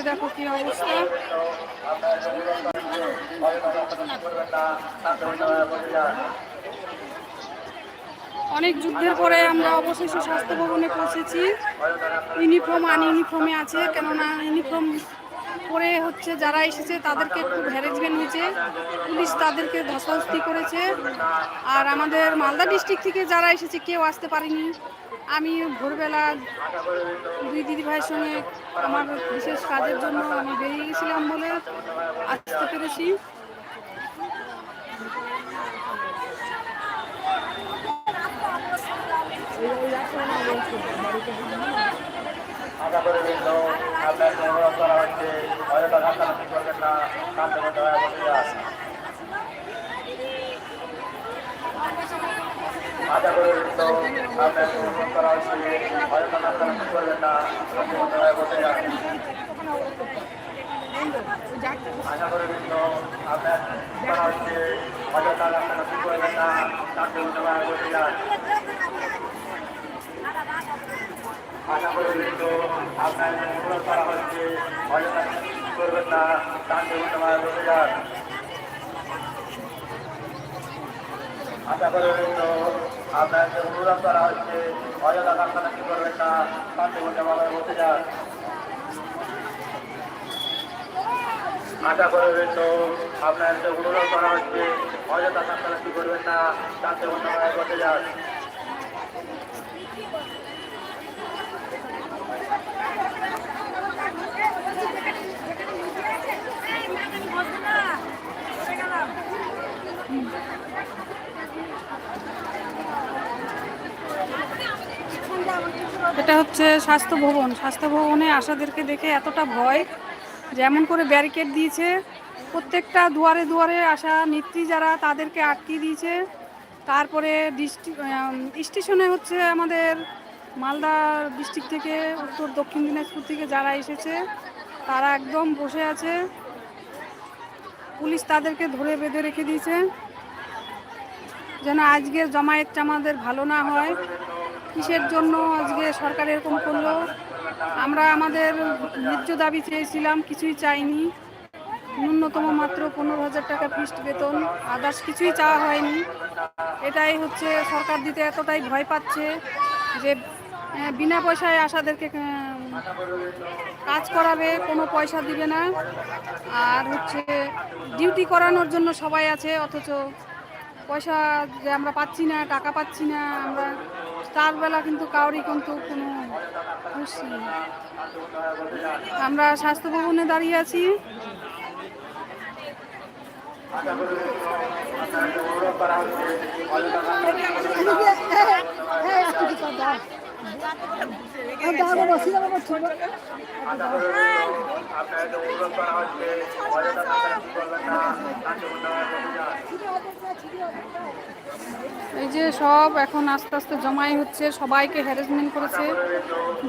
যে দেখো কি অবস্থা। অনেক যুদ্ধের পরে আমরা অবশেষে স্বাস্থ্য ভবনে পৌঁছেছি। ইউনিফর্ম আন ইউনিফর্মে আছে, কেননা ইউনিফর্ম পরে হচ্ছে যারা এসেছে তাদেরকে একটু হ্যারেসমেন্ট হয়েছে। পুলিশ তাদেরকে ধস্তাধস্তি করেছে। আর আমাদের মালদা ডিস্ট্রিক্ট থেকে যারা এসেছে কেউ আসতে পারেনি। আমি ভোরবেলা দুই দিদি ভাইয়ের সঙ্গে আমার বিশেষ কাজের জন্য আমি বেরিয়ে গেছিলাম বলে আসতে পেরেছি। আশা করি কিন্তু আপনার করা হচ্ছে অযথা ঘাটাঘাটি করবেন না বসে যান আশা করি কিন্তু আপনার করা হচ্ছে হয়ে করি কিন্তু আপনার ঘাটাঘাটি করবেন না শান্তমত বসে আশা করি কিন্তু আপনার অনুরোধ করা আপনার যে অনুরোধ করা হচ্ছে, অযথা কি করবেন না। শান্তিপূর্ণভাবে বসে যান। আশা করবেন তো আপনার অনুরোধ করা হচ্ছে, অযথা কি করবেন না। শান্তিপূর্ণভাবে বসে যান এটা হচ্ছে স্বাস্থ্য ভবন স্বাস্থ্য ভবনে আশাদেরকে দেখে এতটা ভয়, যেমন করে ব্যারিকেড দিয়েছে। প্রত্যেকটা দুয়ারে দুয়ারে আসা নেত্রী যারা তাদেরকে আটকে দিয়েছে। তারপরে স্টেশনে হচ্ছে আমাদের মালদা ডিস্ট্রিক্ট থেকে, উত্তর দক্ষিণ দিনাজপুর থেকে যারা এসেছে, তারা একদম বসে আছে। পুলিশ তাদেরকে ধরে বেঁধে রেখে দিয়েছে। যেন আজকের জমায়েতটা আমাদের ভালো না হয়। কিসের জন্য আজকে সরকার এরকম করল? আমরা আমাদের ন্যায্য দাবি চেয়েছিলাম কিছুই চাইনি। ন্যূনতম মাত্র পনেরো হাজার টাকা ফিস্ট বেতন আদার্স কিছুই চাওয়া হয়নি। এটাই হচ্ছে সরকার দিতে এতটাই ভয় পাচ্ছে যে বিনা পয়সায় আশাদেরকে আহ, কাজ করাবে কোনো পয়সা দিবে না। আর হচ্ছে ডিউটি করানোর জন্য সবাই আছে অথচ পয়সা যে আমরা পাচ্ছি না টাকা পাচ্ছি না আমরা। তার বেলা কিন্তু কাউরি কিন্তু কোনো খুশি। আমরা স্বাস্থ্য ভবনে দাঁড়িয়ে আছি আপনার এই যে সব এখন আস্তে আস্তে জমাই হচ্ছে, সবাইকে হ্যারাসমেন্ট করেছে।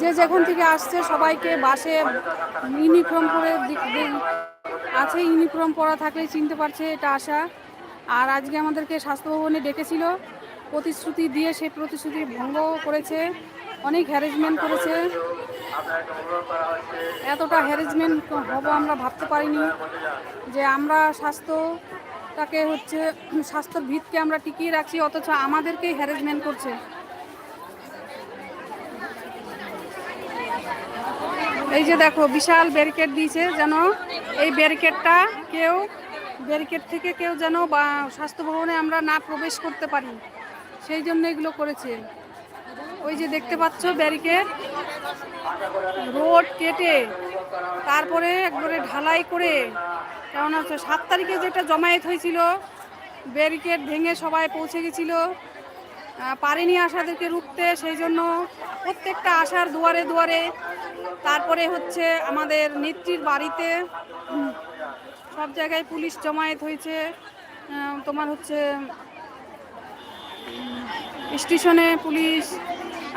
যে যেখান থেকে আসছে সবাইকে বাসে ইউনিফর্ম করে আছে ইউনিফর্ম পরা থাকলে চিনতে পারছে এটা আশা। আর আজকে আমাদেরকে স্বাস্থ্য ভবনে ডেকেছিল, প্রতিশ্রুতি দিয়ে সেই প্রতিশ্রুতি ভঙ্গ করেছে, অনেক হ্যারাসমেন্ট করেছে। এতটা হ্যারাসমেন্ট হব আমরা ভাবতে পারিনি যে আমরা স্বাস্থ্যটাকে হচ্ছে স্বাস্থ্যর ভিতকে আমরা টিকিয়ে রাখছি, অথচ আমাদেরকেই হ্যারাসমেন্ট করছে। এই যে দেখো, বিশাল ব্যারিকেড দিয়েছে যেন এই ব্যারিকেডটা কেউ ব্যারিকেড থেকে কেউ যেন বা স্বাস্থ্য ভবনে আমরা না প্রবেশ করতে পারি। সেই জন্য এগুলো করেছে। ওই যে দেখতে পাচ্ছ ব্যারিকেড রোড কেটে, তারপরে একবারে ঢালাই করে হচ্ছে সাত তারিখে যেটা জমায়েত হয়েছিল, ব্যারিকেড ভেঙে সবাই পৌঁছে গেছিল। পারেনি আশাদেরকে রুখতে, সেই জন্য প্রত্যেকটা আশার দুয়ারে দুয়ারে তারপরে হচ্ছে আমাদের নেত্রীর বাড়িতে সব জায়গায় পুলিশ জমায়েত হয়েছে। তোমার হচ্ছে স্টেশনে পুলিশ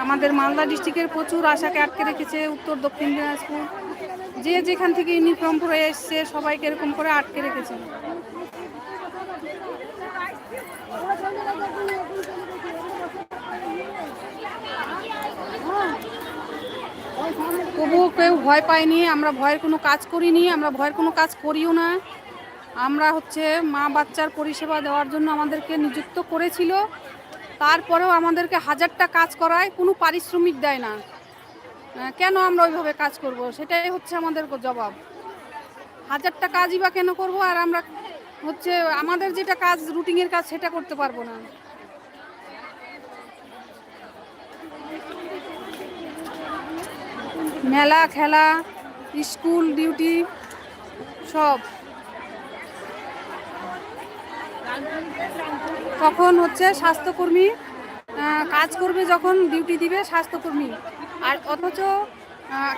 আমাদের মালদা ডিস্ট্রিক্টের প্রচুর আশাকে আটকে রেখেছে, উত্তর, দক্ষিণ দিনাজপুর। যে যেখান থেকে ইউনিফর্ম পরে এসছে, সবাইকে এরকম করে আটকে রেখেছে। তবুও কেউ ভয় পায়নি, আমরা ভয়ের কোনো কাজ করিনি, আমরা ভয়ের কোনো কাজ করিও না। আমরা হচ্ছে মা বাচ্চার পরিষেবা দেওয়ার জন্য আমাদেরকে নিযুক্ত করেছিল। তারপরেও আমাদেরকে হাজারটা কাজ করায়, কোনো পারিশ্রমিক দেয় না। কেন আমরা ওইভাবে কাজ করব? সেটাই হচ্ছে আমাদের জবাব। হাজারটা কাজই বা কেন করব? আর আমরা হচ্ছে আমাদের যেটা কাজ রুটিনের কাজ, সেটা করতে পারব না। মেলা, খেলা, স্কুল ডিউটি সব। তখন হচ্ছে স্বাস্থ্যকর্মী কাজ করবে যখন ডিউটি দিবে স্বাস্থ্যকর্মী। আর অথচ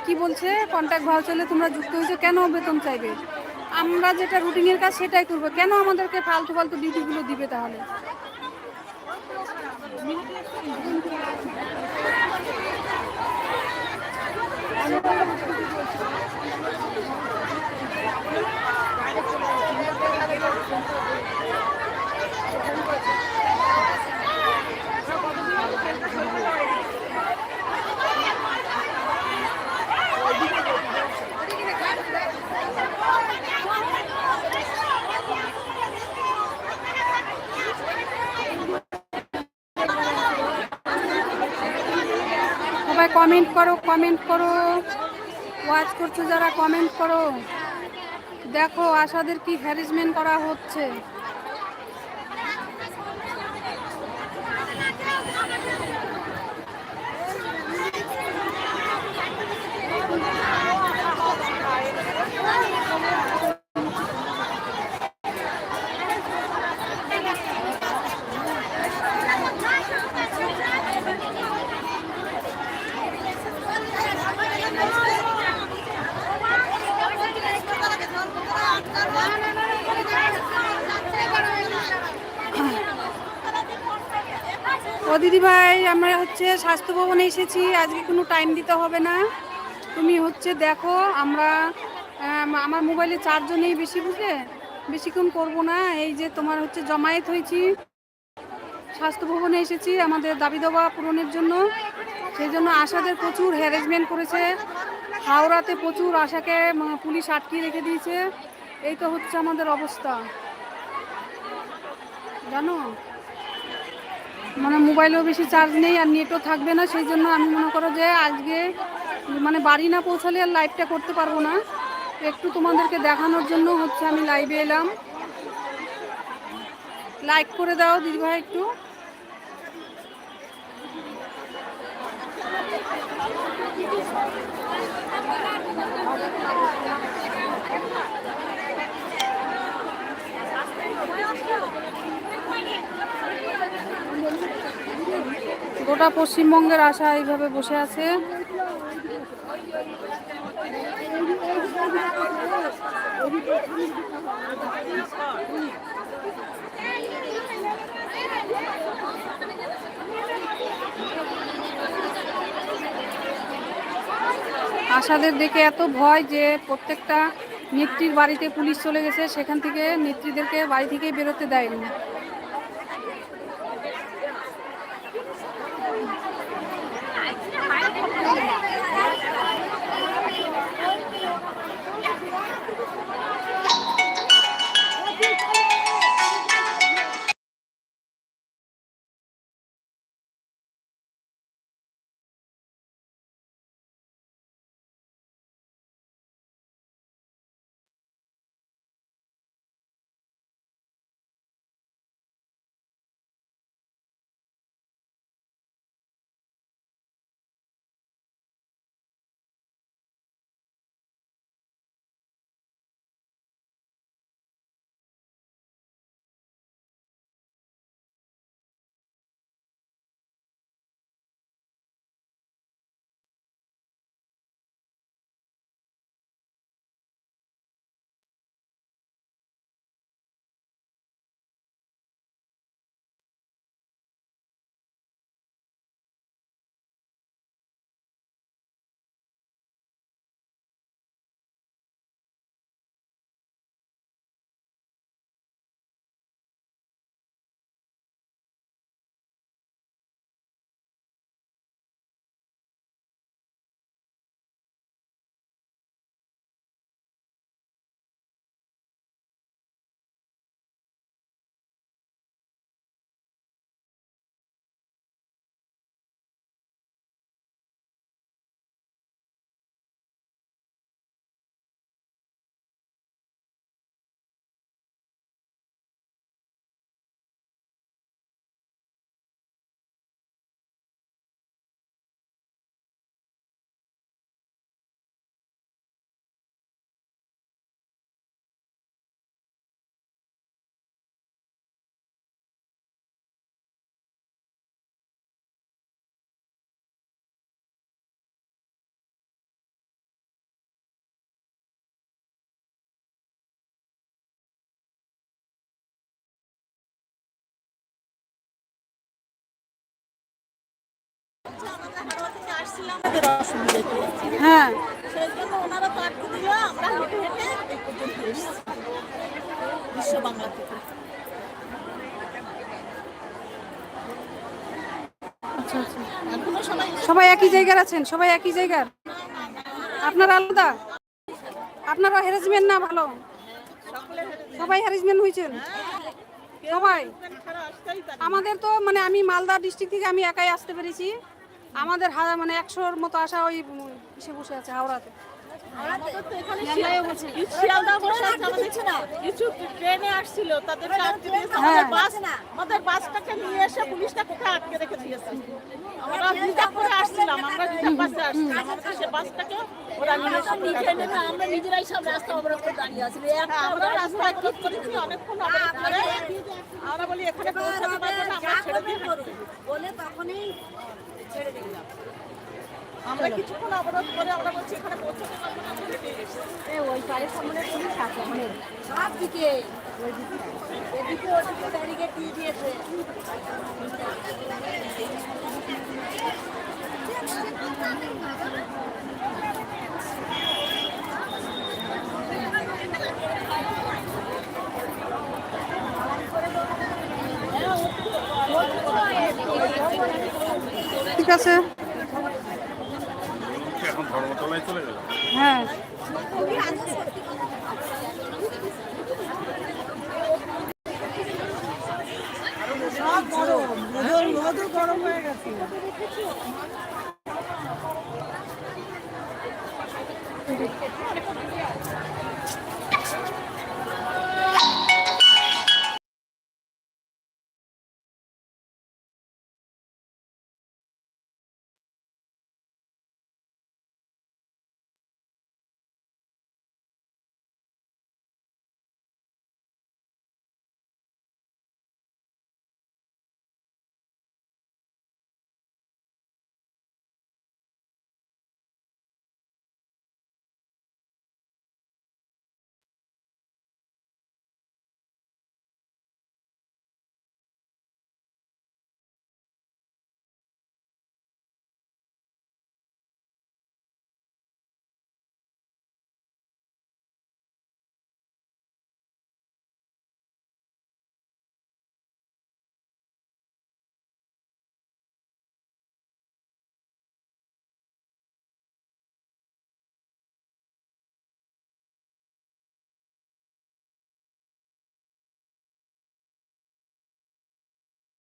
কি বলছে কন্ট্যাক্ট ভাউচারে তোমরা যুক্ত হয়েছে, কেন বেতন চাইবে? আমরা যেটা রুটিনের কাজ সেটাই করব। কেন আমাদেরকে ফালতু ফালতু ডিউটিগুলো দিবে তাহলে? সবাই কমেন্ট করো। ওয়াচ করছ যারা কমেন্ট করো। দেখো আশাদের কি হ্যারেসমেন্ট করা হচ্ছে। ও দিদি ভাই আমরা হচ্ছে স্বাস্থ্য ভবনে এসেছি, আজকে কোনো টাইম দিতে হবে না। তুমি হচ্ছে দেখো, আমরা আমার মোবাইলে চার্জও নেই বেশি বুঝলে? বেশিক্ষণ করব না, এই যে তোমার হচ্ছে জমায়েত হয়েছি। স্বাস্থ্য ভবনে এসেছি, আমাদের দাবি দাবা পূরণের জন্য। সেই জন্য আশাদের প্রচুর হ্যারাসমেন্ট করেছে। হাওড়াতে প্রচুর আশাকে পুলিশ আটকিয়ে রেখে দিয়েছে। এই তো হচ্ছে আমাদের অবস্থা। জানো? মানে মোবাইলেও বেশি চার্জ নেই আর নেটও থাকবে না, সেই জন্য আমি মনে করো যে আজকে মানে বাড়ি না পৌঁছালে আর লাইভটা করতে পারব না। একটু তোমাদেরকে দেখানোর জন্য হচ্ছে আমি লাইভে এলাম। লাইক করে দাও দিদিভাই একটু। গোটা পশ্চিমবঙ্গের আশা এইভাবে বসে আছে। আশাদের দেখে এত ভয় যে প্রত্যেকটা নেত্রীর বাড়িতে পুলিশ চলে গেছে, সেখান থেকে নেত্রীদেরকে বাড়ি থেকেই বেরোতে দেয়নি। এখনও সবাই একই জায়গার আছেন? সবাই একই জায়গার? আপনার আলাদা? আপনারা হ্যারাসমেন্ট না ভালো? সবাই হ্যারাসমেন্ট হয়েছেন সবাই? আমাদের তো মানে আমি মালদা ডিস্ট্রিক্ট থেকে আমি একাই আসতে পেরেছি। আমাদের হাজার মানে একশোর মতো আসা ওই বসে আছে হাওড়াতে। ট্রেনে আসছিল তাদের। আমাদের বাসটাকে নিয়ে এসে পুলিশটা কোথায় আটকে রেখে দিয়েছে আমরা রিজার্ভ করে আসছিলাম আমরা রিজার্ভ বাসে আসছিলাম সে বাসটাকে ওরা নিয়ে এসে নিজে নেবে আমরা নিজেরাই সব রাস্তা অবরোধ করে দাঁড়িয়ে আছি আমরা রাস্তায় ঠিক করেছি অনেকক্ষণ আমরা বলি এখানে পৌঁছাতে পারব না আমরা ছেড়ে দিই বলে তখনই ছেড়ে দিলাম আমরা কিছুক্ষণ অবরোধ করে আমরা বলছি এখানে পৌঁছাতে পারব না। ওই পাড়ের সামনে পুলিশ আছে অনেক। সব দিকে এদিকে ওদিকে ব্যারিকেড দিয়ে দিয়েছে। ঠিক আছে। গরম হয়ে গেছে।